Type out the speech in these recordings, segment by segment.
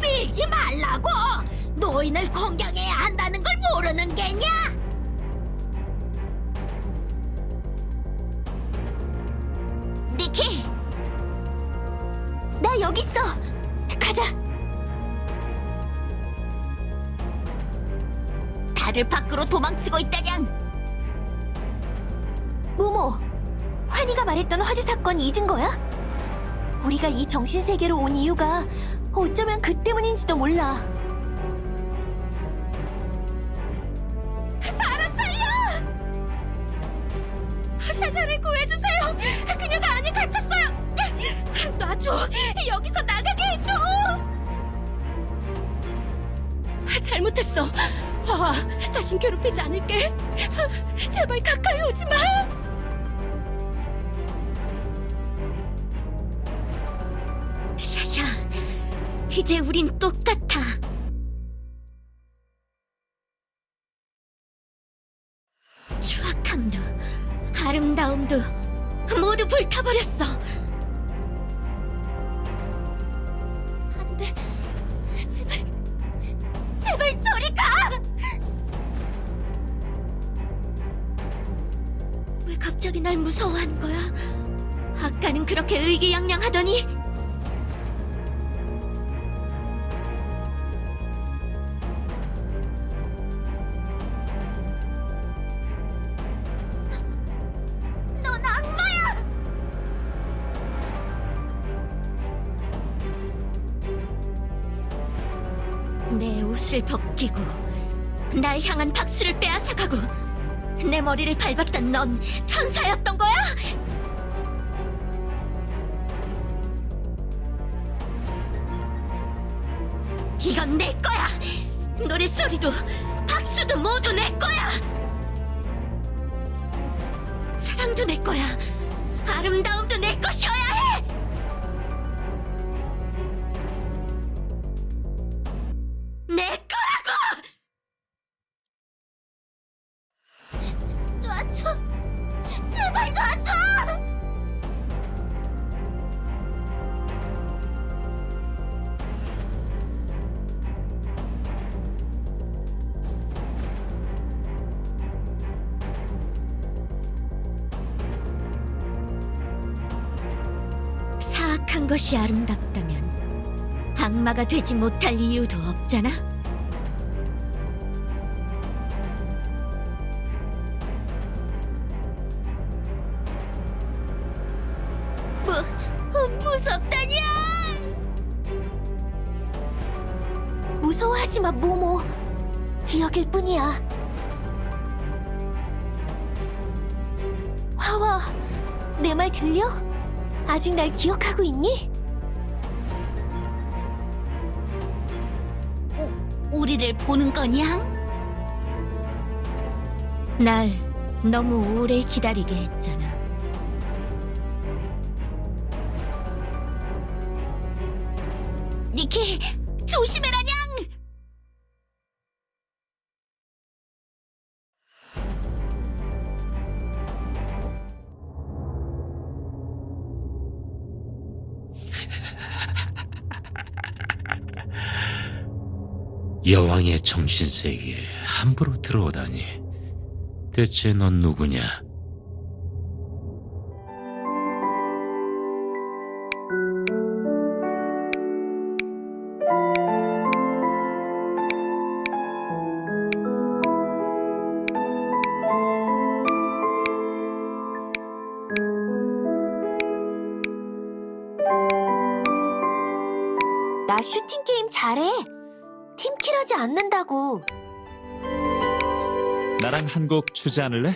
밀지 말라고! 노인을 공경해야 한다는 걸 모르는 게냐? 니키! 나 여기 있어! 가자! 다들 밖으로 도망치고 있다냥! 모모, 환희가 말했던 화재 사건 잊은 거야? 우리가 이 정신세계로 온 이유가 어쩌면 그 때문인지도 몰라. 사람 살려! 샤샤를 구해주세요! 그녀가 안에 갇혔어요! 놔줘! 여기서 나가게 해줘! 잘못했어. 화와, 다신 괴롭히지 않을게. 제발 가까이 오지 마! 이제 우린 똑같아. 추악함도, 아름다움도 모두 불타버렸어. 안 돼. 제발, 제발 저리 가! 왜 갑자기 날 무서워하는 거야? 아까는 그렇게 의기양양하더니 내 옷을 벗기고 날 향한 박수를 빼앗아가고 내 머리를 밟았던 넌 천사였던 거야? 이건 내 거야! 노랫소리도 박수도 모두 내 거야! 사랑도 내 거야! 아름다움도 내 것이어야 놔줘! 제발 놔줘! 사악한 것이 아름답다면 악마가 되지 못할 이유도 없잖아. 무, 어, 무섭다냐! 무서워하지 마, 모모. 기억일 뿐이야. 화와, 내 말 들려? 아직 날 기억하고 있니? 우, 우리를 보는 거냐? 날 너무 오래 기다리게 했잖아. 니키, 조심해라냥! 여왕의 정신세계에 함부로 들어오다니. 대체 넌 누구냐? 나 슈팅 게임 잘해. 팀킬하지 않는다고. 나랑 한 곡 추지 않을래?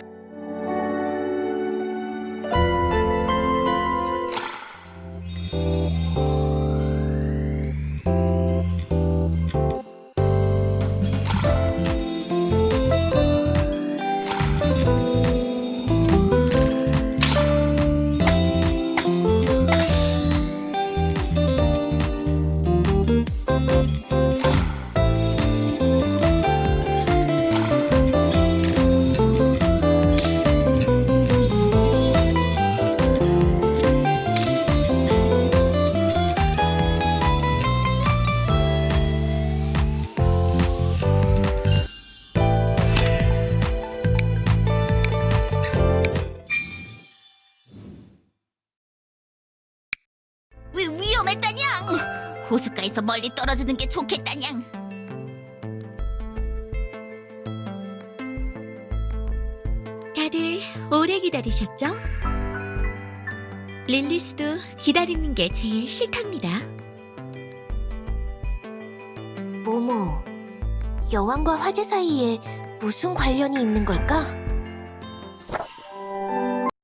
호숫가에서 멀리 떨어지는 게 좋겠다냥. 다들 오래 기다리셨죠? 릴리스도 기다리는 게 제일 싫답니다. 모모, 여왕과 화제 사이에 무슨 관련이 있는 걸까?